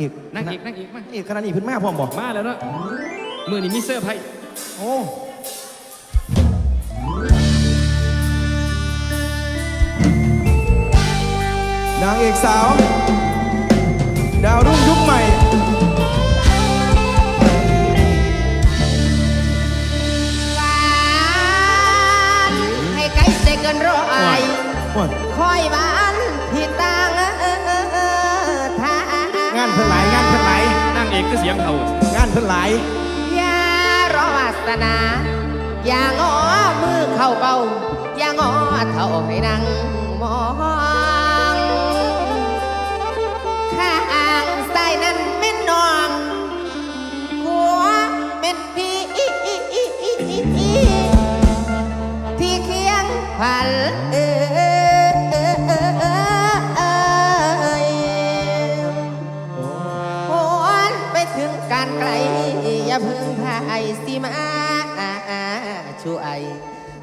เอกนางเอกนางเอกมาเอกขนาดนี้เพิ่นมาพร้อมบอกมาแล้วเนาะมือนี้มีเสื้อร์ไพ่โอ้นางเอกสาว ดาวรุ่งยุคใหม่ หวานให้ไกลใจเกินร้อยโอ้ยคอยหวา คือเสียงเขางานเพิ่นหลายอย่ารอวาสนา อย่างอมือเข้าเบาอย่างอเท่าให้นั่ง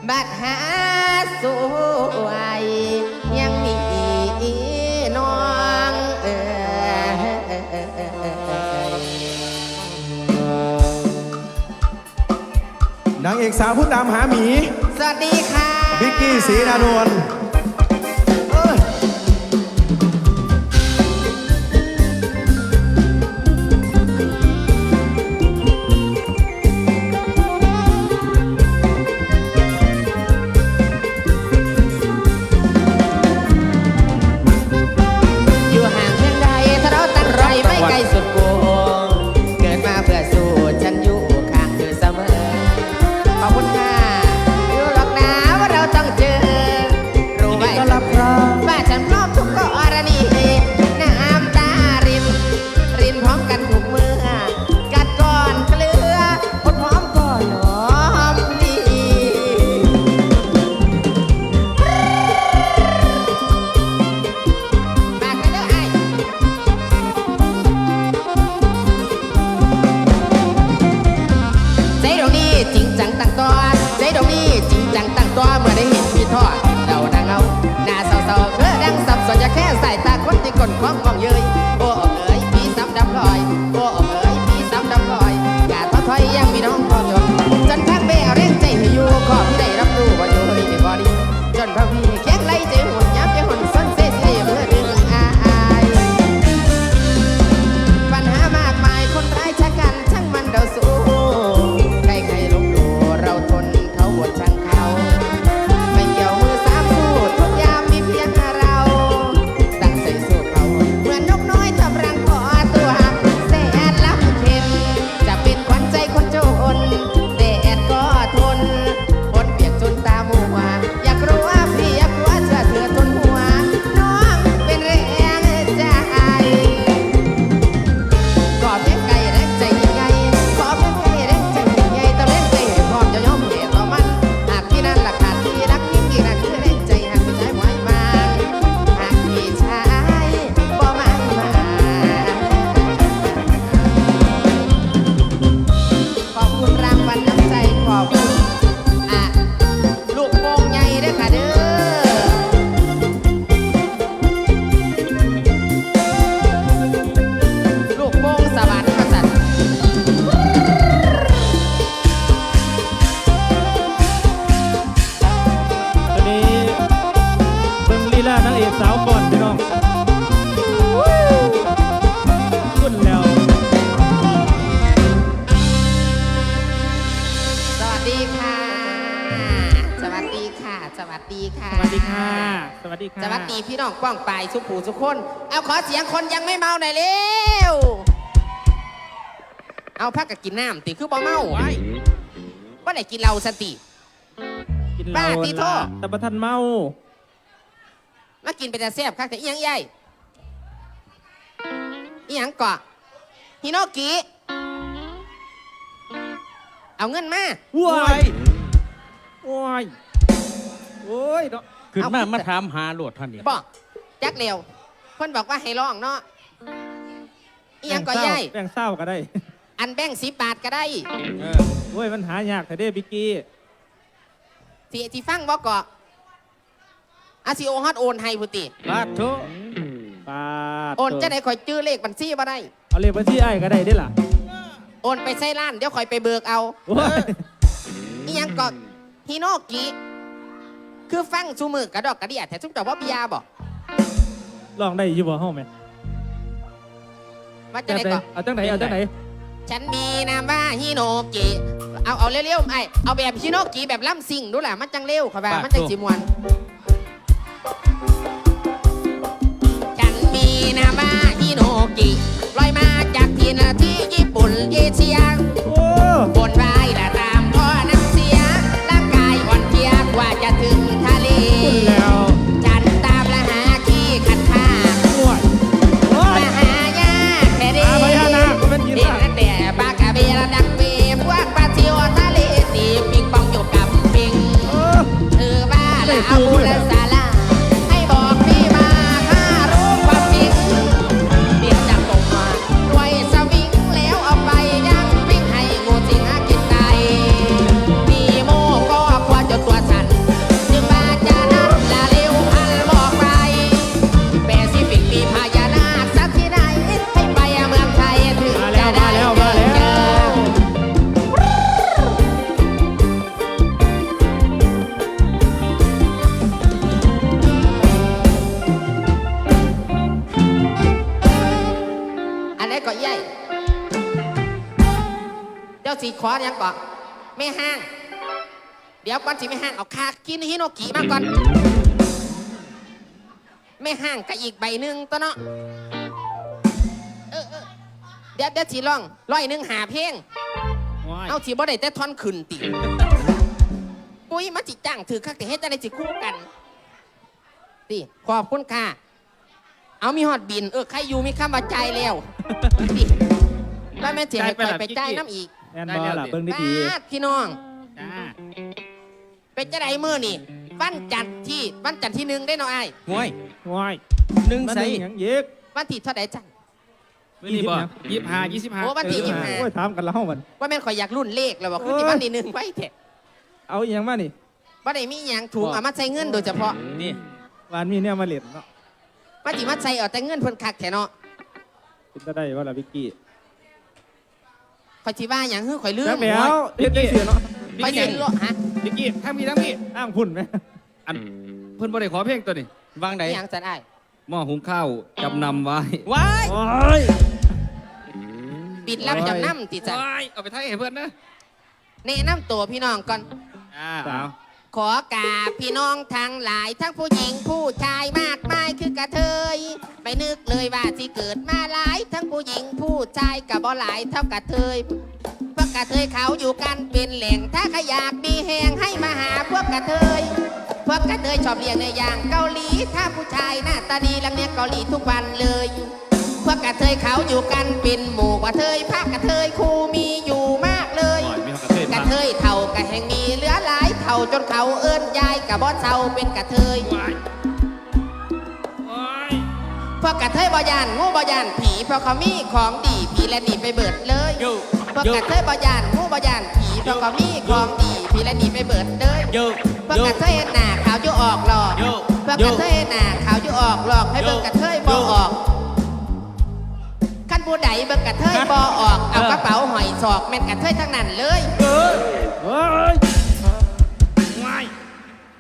บัดหาสวยยังมีน้องเอยนางเอกสาวผู้ตามหาหมี สวัสดีค่ะ บิกกี้ศรีนานวล สุผูสุกคน เอาขอเสียงคนยังไม่เมาหน่อยเร็ว เอาพักกับกินน้ำติคือบ่เมาว่าไหนกินเหล้าสติ กินเหบ้าล้าตีโทษแต่ประทันเมา มากินไปแต่แซ่บคักแต่อีหยังใหญ่อีหยังเกาะฮิโนกิ เอาเงินมา ว้ายว้ายโอ้ยเนาะขึ้นเอามาขึ้นมาถามหาโหลดท่านเนี่ยบอก จักเร็วเพิ่นบอกว่าให้ร้องเนาะอีหยังก็แบ่ย่ายแบ่งเศร้าก็ได้ อันแบ่งสิบบาทก็ได้เออโอ้ยมันหายากแต่เด้บิกกี้ที่ที่ฟังบอกเกาะอาซิโอฮอตโอนให้พุติบาทโถปาดโอนจะได้คอยจื้อเลขบัญชีบ่ได้เอาเลขบัญชีไอ้ก็ได้เด้อล่ะโอนไปใส่ร้านเดี๋ยวคอยไปเบิกเอาโอ้ยอีหยังก็ฮิโนกิคือฟังซูมือกระดอกกระเดียแต่ซุ่มเจ้าว่าเบียร์บอก ลองได้อยู่บ่เฮาแม่ว่าจะได้ก็เอาจังไหนเอาจังไหนฉันมีนามว่าฮิโนกิเอาเอาเร็วๆไอ้เอาแบบฮิโนกิแบบล่ำซิ่งดูแหละมันจังเร็วค่ะว่ามันจังจีมวนฉันมีนามว่าฮิโนกิลอยมาจากที่นาที่ญี่ปุ่นเอเชียโอ้ บนไว้แสีขอยังก่อนไม่ห้าง เดี๋ยวก่อนสิไม่ห้างเอาคากินฮิโนกิมาก่อน ไม่ห้างก็อีกใบหนึ่งตัวเนาะเออเออเดี๋ยวเดี๋ยวสีร้องร้อยหนึ่งหาเพลงว้ายเอาสีบ่ได้แต่ท่อนขึ้นติปุ้ยมาจิจ้างถือคักแต่เฮ็ดอะไรสิคู่กันติขอบคุณค่ะ เอามีฮอดบิน เออใครอยู่มีคำว่าใจายแล้วติว่าแม่เสียให้คอยไปจ่ายน้ำอีก แอนบอลล่ะเบิ่งดีบาดพี่น้อง จ้าเป็นจะไดมือนี่วันจันทร์ที่วันจันทร์ที่หนึ่งได้เนาะไอ้ายห่วยๆว้ายหนึ่งมันใส่หยังเย็กวันที่เท่าไดจันทร์มื่อนี้บ่ยี่สิบห้ายี่สิบห้าโอ้วันที่ยี่สิบห้าโอ้ยถามกันแล้วมัน ว่าแม่นคอยอยากรุ่นเลขแล้วว่าคือเออที่วันที่หนึ่งไว้เถอะเอาอีหยังมานี่ว่าได้มีอหย่างถุงเอามาใช้เงินโดยเฉพาะนี่หวานมีเนี่ยมาเล่นเนาะว่าจิมาใช้เอาแต่เงินเพิ่นคักแท้เนาะกินจะได้ว่าล่ะวิกกี้ค อยสิว่าอย่างฮื้อคอยลืมแล้วแมวเฮ็ดได้เสียเนาะคอยสิเลาะฮะดิกกี้ทั้งพี่ทั้งพี่อ้างพุ่นไหมอันเพิ่นบ่ได้ขอเพลงตัวนี้วางไหนอหย่างจันไอ้ายหม้อหุงข้าวจำนำไว้ว้ายโอ้ยปิดรับจำนำติจันว้ายเอาไปไทยให้เพื่อนนะแนะนำตัวพี่น้องก่อนอ่าเอา ขอกราบพี่น้องทั้งหลาย ทั้งผู้หญิงผู้ชายมากมายคือกระเทยไม่นึกเลยว่าที่เกิดมาหลาย ทั้งผู้หญิงผู้ชายกับบ่หลายเท่ากระเทยพวกกระเทยเขาอยู่กันเป็นแหล่งถ้าใครอยากมีแหงให้มาหาพวกกระเทยพวกกระเทยชอบเลี้ยงในอย่างเกาหลีถ้าผู้ชายหน้าตาดีลังเนี้ยงเกาหลีทุกวันเลยพวกกระเทยเขาอยู่กันเป็นหมู่กระเทยภาคกระเทยครูมีอยู่มา กระเทยกระพักเทยเท่ากะแห่งมีเหลือหลายเท่าจนเขาเอิ้นยายกะบ่เท่าเป็นกระเทยว้ายว้ายพวกกระเทยบ่ยานงูบ่ยานผีเพราะเขามีของดีผีและหนีไปเบิดเลยโยพวกโยกระเทยบ่ยานงูบ่ยานผีเพราะเขามีของดีผีและหนีไปเบิดเลยโยพวกโยกระเทยเฮ็ดหน้าขาวอยู่ออกหลอกโยพวกโยกระเทยเฮ็ดหน้าขาวอยู่ออกหลอกให้เบิ่งกระเทยบ่โยออกขั้น ผู้ใดเบิ่งกระเทยบ่ออก เอากระเป๋าหอยศอกแม่นกระเทยทั้งนั้นเลยเอ้ยโอ้ยว้าย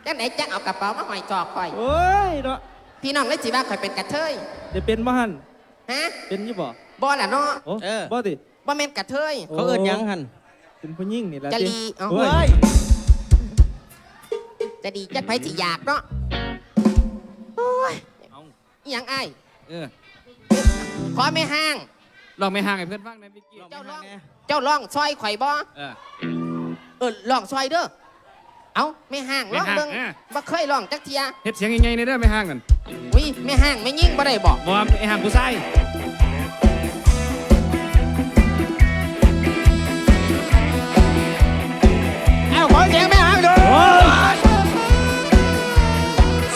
จังไหนจังเอากระเป๋ามาหอยศอกข่อยโอ้ยเนาะพี่น้องเลยสิว่าข่อยเป็นกระเทยเดี๋ยวเป็นบ้านฮะเป็นอยี่บ่บ่ล่ะเนาะโอ้บ่ติบ่แม่นกระเทยเขาเอิ้นหยังหันเป็นผู้หญิงนี่แหละจะติลีเอาโอ้ยเฮ้ยจะดีจัดไปสิอยากเนาะโอ้ยเอาอหยังอ้ายเออขอไม่ห้าง ลองไม่ห่างให้เพื่อนฟังนะดิกกี้เจ้าร้อง เจ้าร้องซอยข่อยบ่เออ เออร้องซอยเด้อ เอาไม่ห้างไม่ร้องห่างเบิ่งอะบ่เคยร้องจักเทียเฮ็ดเสียงยังไงในเด้อไม่ห่างกันอุ้ยไม่ห้างไม่ยิ่งบ่ได้บอกบ่ว่าไอ้ห่างผู้ชายเอาขอเสียงไม่ห้างดูโอ้ย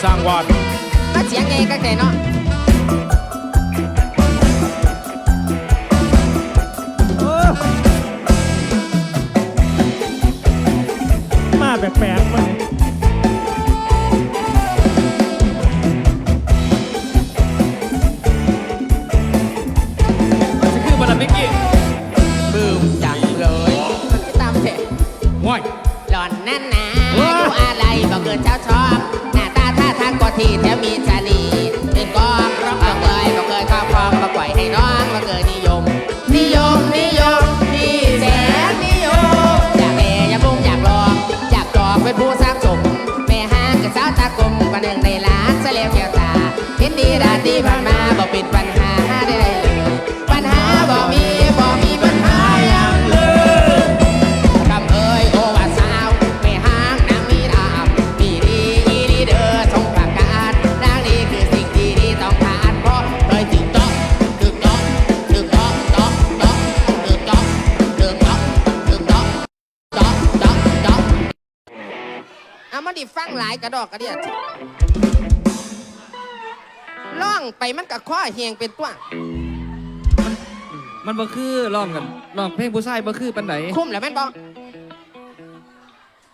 สร้างวาดมาเสียงไงกันแต่เนาะ แบบแปลกๆมันายกระดอกกระเดียดล่องไปมันกับข้อเฮียงเป็นตัว มันบ่คือร้องกันร้องเพลงผู้ชายบ่คือปันไหนคุ้มแล้วแม่นบอก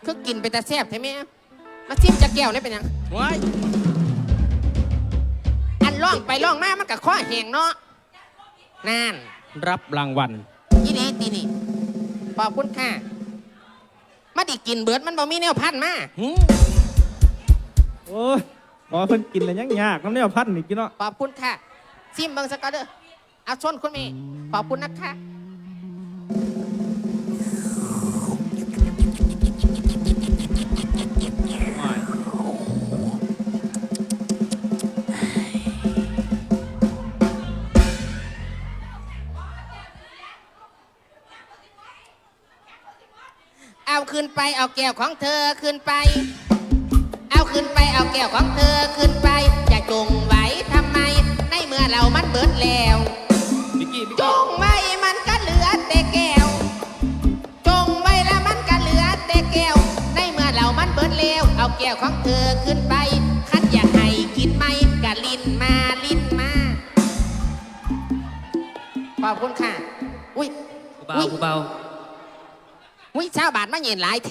คือกินไปแต่แซ่บใช่ไหมมาซิมจะแก้วนี่เป็นหยัง ว้ายอันล่องไปล่องมามันกับข้อแหงเนาะนั่นรับรางวัลยี่ดีตีนี่ขอบคุณค่ะมาดิกินเบิดมันบ่มีแนวพันมา โอ้ยขอเพิ่นกินแล้วยังยากน้ำเนี่ยพันนี่กินเนาะขอบคุณค่ะซิมเบิงสักก็เด้อเอาชนคุณเมย์ขอบคุณนะคะเอาขึ้นไปเอาแก้วของเธอขึ้นไปเอาขึ้นไป เอาแก้วของเธอขึ้นไปอย่าจงไว้ทำไม ในเมื่อเรามันเบิดแล้ว บิกกี้บิกจกี้งไว้มันก็เหลือแต่แก้ว จงไว้แล้วมันก็เหลือแต่แก้ว ในเมื่อเรามันเบิดแล้ว เอาแก้วของเธอขึ้นไป คันอยากให้กินไหมกะลินมาลินมา ขอบคุณค่ะ อุ้ย กูเบากูเบาอุ้ยชาวบ้านมาเย็นหลายแถ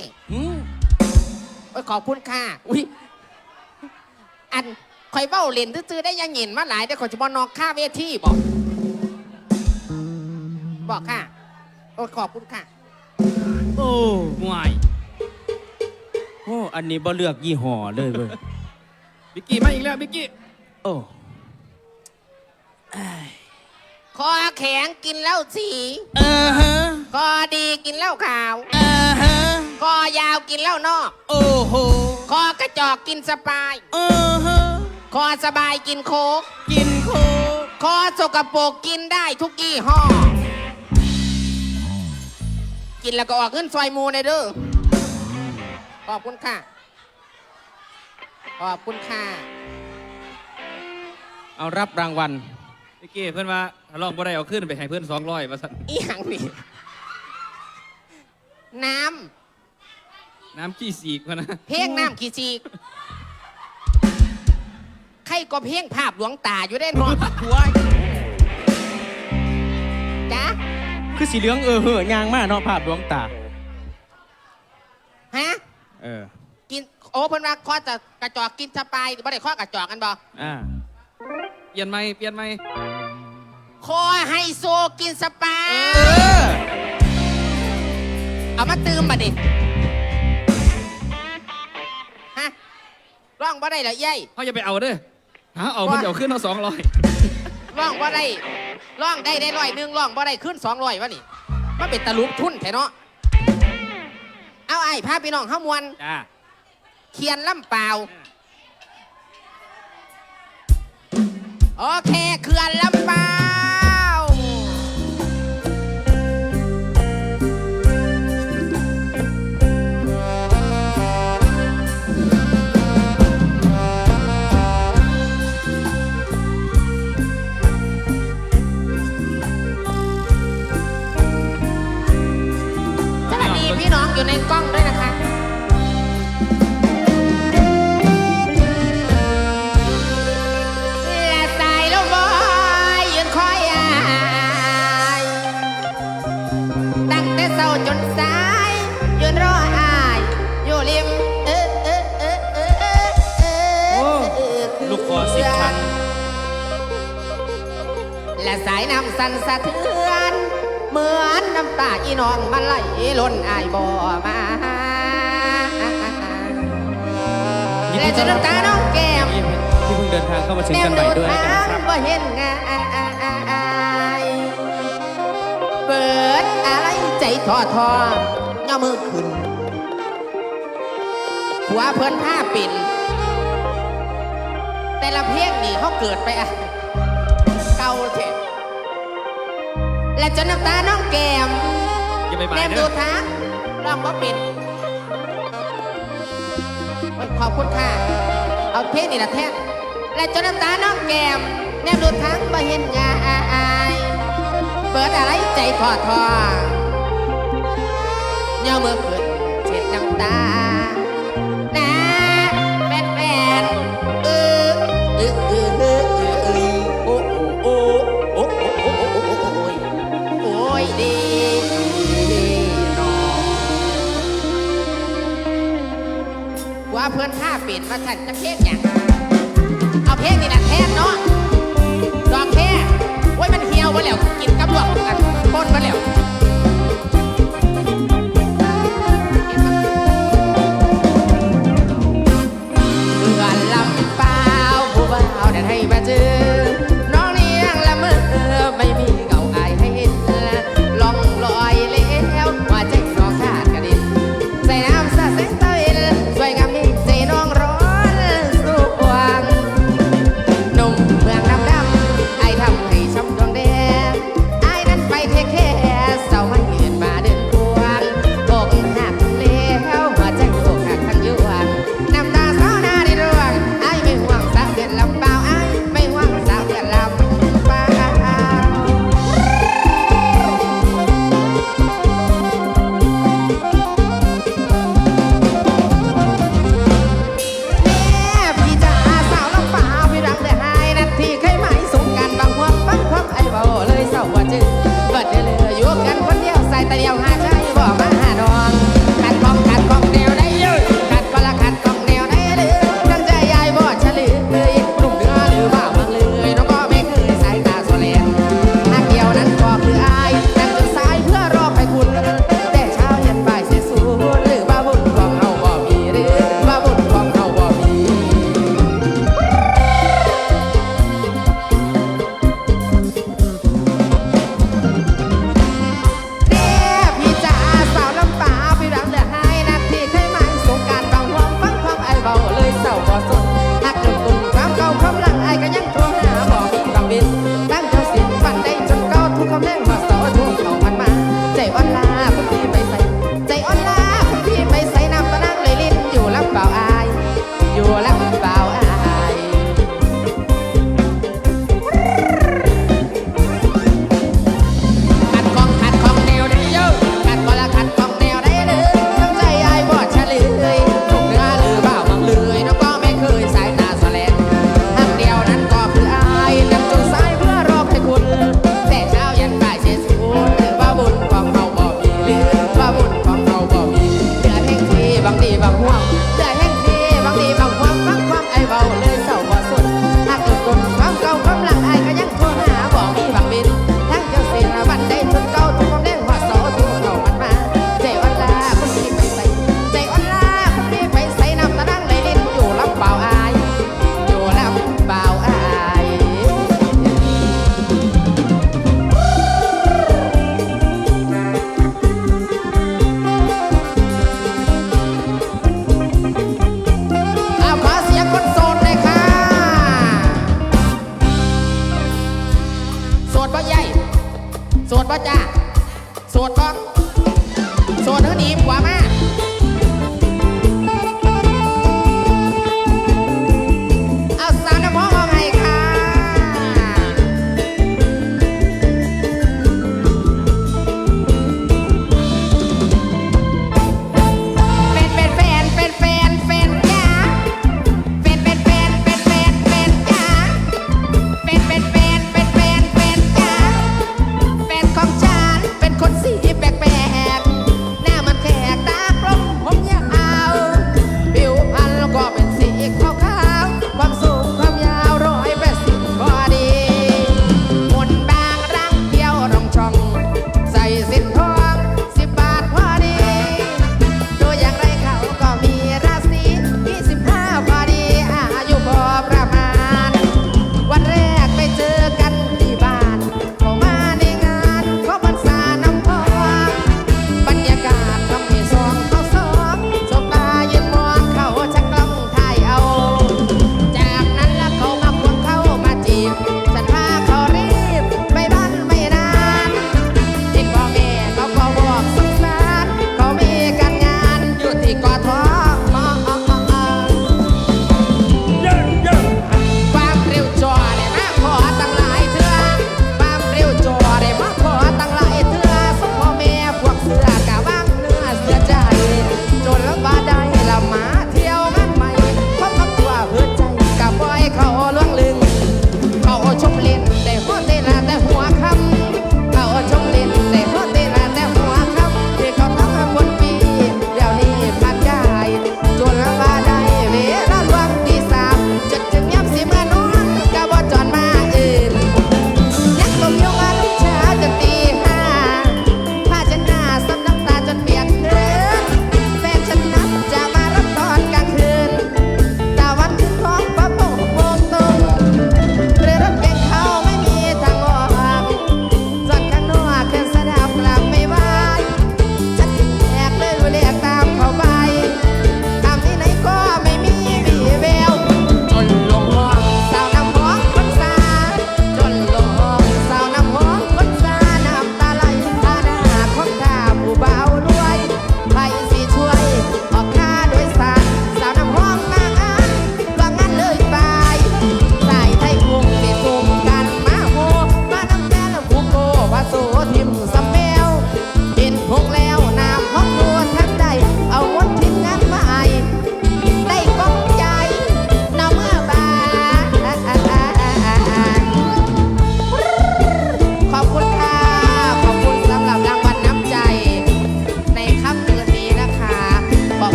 โอ้ยขอบคุณค่ะ อุ้ย อันคอยเบ้าเล่นซื้อๆได้ยังเห็นมาหลายแต่ขอยจะบอนอกค่าเวทีบอกบอกค่ะโอ้ยขอบคุณค่ะ โอ้ง่ายโอ้อันนี้บ่เลือกยี่ห้อเลยเว้ยบิกกี้มาอีกแล้วบิกกี้โอ้คอแข็งกินเหล้าสีเออฮะคอดีกินเหล้าขาว เออฮะคอยาวกินเหล้านอก โอ้โหคอกระจอกกินสปาย เออฮะ คอสบายกินโคกกินโคกคอสกปรกกินได้ทุกยี่ห้อ กินแล้วก็ออกเงินซอยหมูในเด้อขอบคุณค่ะ ขอบคุณค่ะ เอารับรางวัลบิกกี้เพื่อนว่าถ้าร้องบ่ได้เอาขึ้นไปให้เพื่อน200ว่าซั่นอีหยังนี่ น้น้ำขี้สีกวะนะำ เพ่งน้ำขี้จีก ใครก็เพ่งภาพหลวงตาอยู่ได้เนอนหัวจ๊ะคือสีเหลืองเออเหอะยางมากเนาะภาพดวงตา ฮะ เออ กินโอ้เพิ่นว่าคอจะกระจอกกินสปายบ่ได้ข้อกระจอกกันบ่อ่า เปลี่ยนไหมเปลี่ยนไหมคอไฮโซกินสปายเอามาตืมมาดิฮะร้องบ่ได้เหรอเยัยเขาอย่าไปเอาเด้อ หาเอาเพิ่นจะเอาขึ้นเอา200ร้องบ่ได้ร้องได้ได้ร้อยหนึ่งร้องบ่ได้ขึ้นสองร้อยวะนี่มันเป็นตะลุกทุนแท้เนาะเอาไอ้พาพี่น้องเข้ามวนจ้าเขียนลำเปล่าโอเคเขื่อนลำเปล่า สั่นสะเทือน เหมือนน้ำตาอีน้องมาไหลล้นอายบ่มาและจะน้ำตาน้องแก้มที่เพิ่งเดินทางเข้ามาเช่งกันใหม่ด้วยนะครับบ่เห็นงายเปิดอะไรใจทอทอเงามือขึ้นหัวเพิ่นผ้าปิ่นแต่ละเพียงนี่เขาเกิดไปอะเก่าเถอะ และจนน้ำตาน้องแก้มอย่แก้มดูเด้ทางร้องบ่เป็นขอบคุณค่ะ เอาเทนี่ละแท้และจนน้ำตาน้องแก้มแนมดูทางบ่เห็นงาอายเปิดอะไรใจทอดทอเงาเมื่อคืนเช็ดน้ำตา เพื่อนผ้าปิดมาฉันจะงเพลงอย่างเอาเพลงนี่แหละแทนเนาะดอกแค่โอ้ยมันเหี่ยวไปแล้วกินกับดวกัน